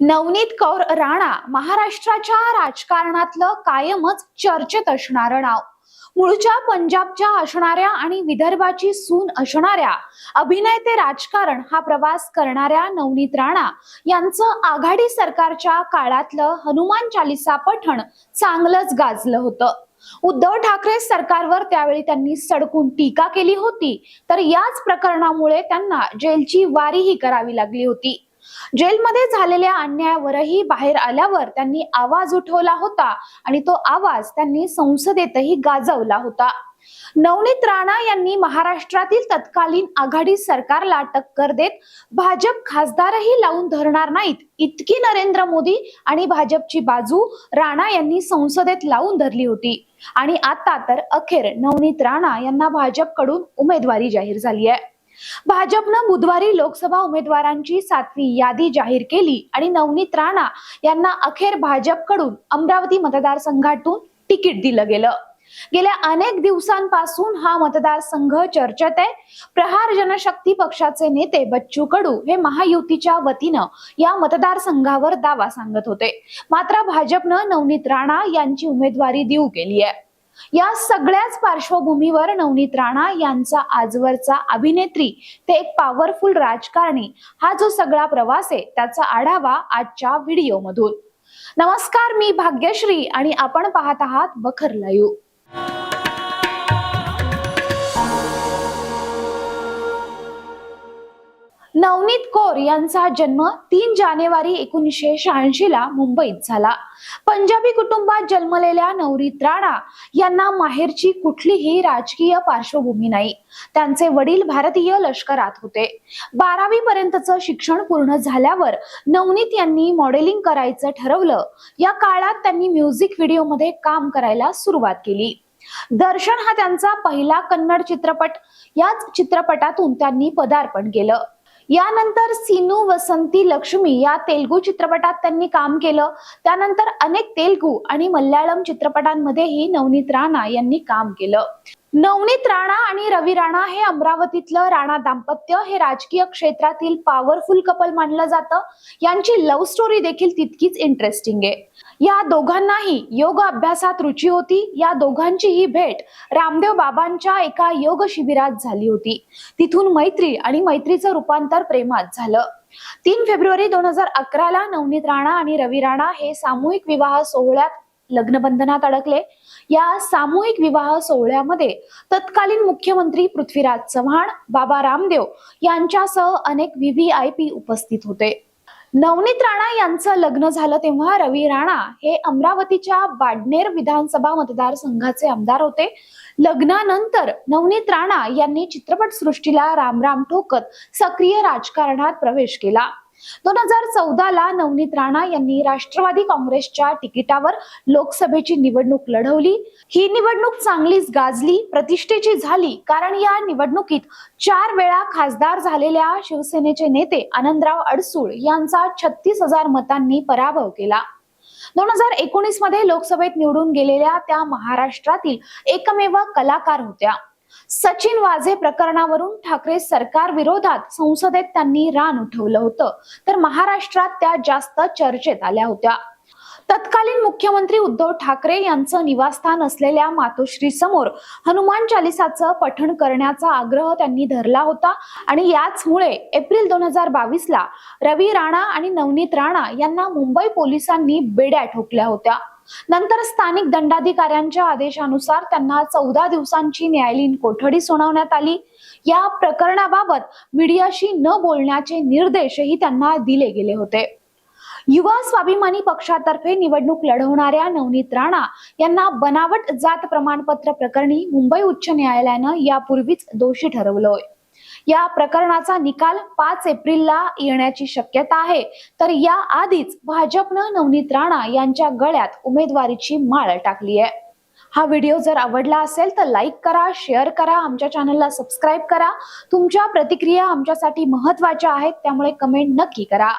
नवनीत कौर राणा महाराष्ट्राच्या राजकारणातलं कायमच चर्चेत असणारं नाव. मूळच्या पंजाबच्या असणाऱ्या आणि विदर्भाची सून असणाऱ्या अभिनय ते राजकारण हा प्रवास करणाऱ्या नवनीत राणा यांचं आघाडी सरकारच्या काळातलं हनुमान चालिसा पठण चांगलंच गाजलं होतं. उद्धव ठाकरे सरकारवर त्यावेळी त्यांनी सडकून टीका केली होती तर याच प्रकरणामुळे त्यांना जेलची वारीही करावी लागली होती. जेलमध्ये झालेल्या अन्यायावरही बाहेर आल्यावर त्यांनी आवाज उठवला होता आणि तो आवाज त्यांनी संसदेतही गाजवला होता. नवनीत राणा यांनी महाराष्ट्रातील तत्कालीन आघाडी सरकारला टक्कर देत भाजप खासदारही लावून धरणार नाहीत इतकी नरेंद्र मोदी आणि भाजपची बाजू राणा यांनी संसदेत लावून धरली होती. आणि आता तर अखेर नवनीत राणा यांना भाजपकडून उमेदवारी जाहीर झाली आहे. भाजपनं बुधवारी लोकसभा उमेदवारांची सातवी यादी जाहीर केली आणि नवनीत राणा यांना अखेर भाजपकडून अमरावती मतदारसंघातून तिकीट दिलं गेलं. गेल्या अनेक दिवसांपासून हा मतदारसंघ चर्चेत आहे. प्रहार जनशक्ती पक्षाचे नेते बच्चू कडू हे महायुतीच्या वतीनं या मतदारसंघावर दावा सांगत होते. मात्र भाजपनं नवनीत राणा यांची उमेदवारी देऊ केली आहे. या सगळ्याच पार्श्वभूमीवर नवनीत राणा यांचा आजवरचा अभिनेत्री ते एक पॉवरफुल राजकारणी. हा जो सगळा प्रवास आहे त्याचा आढावा आजच्या व्हिडिओमधून नमस्कार मी भाग्यश्री आणि आपण पाहत आहात बखर लाईव्ह नवनीत कौर यांचा जन्म तीन जानेवारी एकोणीसशे शहाऐंशी ला मुंबईत झाला. पंजाबी कुटुंबात जन्मलेल्या नवनीत राणा यांना माहेरची कुठलीही राजकीय पार्श्वभूमी नाही. त्यांचे वडील भारतीय लष्करात होते. बारावी पर्यंतचं शिक्षण पूर्ण झाल्यावर नवनीत यांनी मॉडेलिंग करायचं ठरवलं. या काळात त्यांनी म्युझिक व्हिडिओमध्ये काम करायला सुरुवात केली. दर्शन हा त्यांचा पहिला कन्नड चित्रपट. याच चित्रपटातून त्यांनी पदार्पण केलं. यानंतर सिनू वसंती लक्ष्मी या तेलगू चित्रपटात त्यांनी काम केलं. त्यानंतर अनेक तेलगू आणि मल्याळम चित्रपटांमध्येही नवनीत राणा यांनी काम केलं. नवनीत राणा आणि रवी राणा हे अमरावतीतलं राणा दाम्पत्य हे राजकीय क्षेत्रातील पॉवरफुल कपल मानलं जातं. यांची लव्ह स्टोरी देखील तितकीच इंटरेस्टिंग आहे. या दोघांनाही योग अभ्यासात रुची होती. या दोघांची ही भेट रामदेव बाबांच्या एका योग शिबिरात झाली होती. तिथून मैत्री आणि मैत्रीचं रूपांतर प्रेमात झालं. तीन फेब्रुवारी दोन हजार अकराला नवनीत राणा आणि रवी राणा हे सामूहिक विवाह सोहळ्यात लग्नबंधनात अडकले. या सामूहिक विवाह सोहळ्यामध्ये तत्कालीन मुख्यमंत्री पृथ्वीराज चव्हाण बाबा रामदेव यांच्यासह अनेक व्हीव्हीआयपी उपस्थित होते. नवनीत राणा यांचं लग्न झालं तेव्हा रवी राणा हे अमरावतीच्या बाडनेर विधानसभा मतदारसंघाचे आमदार होते. लग्नानंतर नवनीत राणा यांनी चित्रपटसृष्टीला रामराम ठोकत सक्रिय राजकारणात प्रवेश केला. दोन हजार चौदा ला नवनीत राणा यांनी राष्ट्रवादी काँग्रेसच्या तिकिटावर लोकसभेची निवडणूक लढवली. ही निवडणूक चांगलीच गाजली प्रतिष्ठेची झाली कारण या निवडणुकीत चार वेळा खासदार झालेल्या शिवसेनेचे नेते आनंदराव अडसूळ यांचा छत्तीस हजार मतांनी पराभव केला. दोन हजार एकोणीसमध्ये लोकसभेत निवडून गेलेल्या त्या महाराष्ट्रातील एकमेव कलाकार होत्या. सचिन वाझे प्रकरणावरून ठाकरे सरकार विरोधात संसदेत त्यांनी रान उठवलं होतं. तर महाराष्ट्रात त्या जास्त चर्चेत आल्या होत्या. तत्कालीन मुख्यमंत्री उद्धव ठाकरे यांचं निवासस्थान असलेल्या मातोश्री समोर हनुमान चालिसाचं पठण करण्याचा आग्रह त्यांनी धरला होता आणि याचमुळे एप्रिल दोन हजार बावीस ला रवी राणा आणि नवनीत राणा यांना मुंबई पोलिसांनी बेड्या ठोकल्या होत्या. नंतर स्थानिक दंडाधिकाऱ्यांच्या आदेशानुसार त्यांना चौदा दिवसांची न्यायालयीन कोठडी सुनावण्यात आली. या प्रकरणाबाबत मीडियाशी न बोलण्याचे निर्देशही त्यांना दिले गेले होते. युवा स्वाभिमानी पक्षातर्फे निवडणूक लढवणाऱ्या नवनीत राणा यांना बनावट जात प्रमाणपत्र प्रकरणी मुंबई उच्च न्यायालयानं यापूर्वीच दोषी ठरवलंय. या प्रकरणाचा निकाल पाच एप्रिलला येण्याची शक्यता आहे. तर या आधीच भाजपनं नवनीत राणा यांच्या गळ्यात उमेदवारीची माळ टाकली आहे. हा व्हिडिओ जर आवडला असेल तर लाईक करा शेअर करा आमच्या चॅनलला सबस्क्राईब करा. तुमच्या प्रतिक्रिया आमच्यासाठी महत्त्वाच्या आहेत त्यामुळे कमेंट नक्की करा.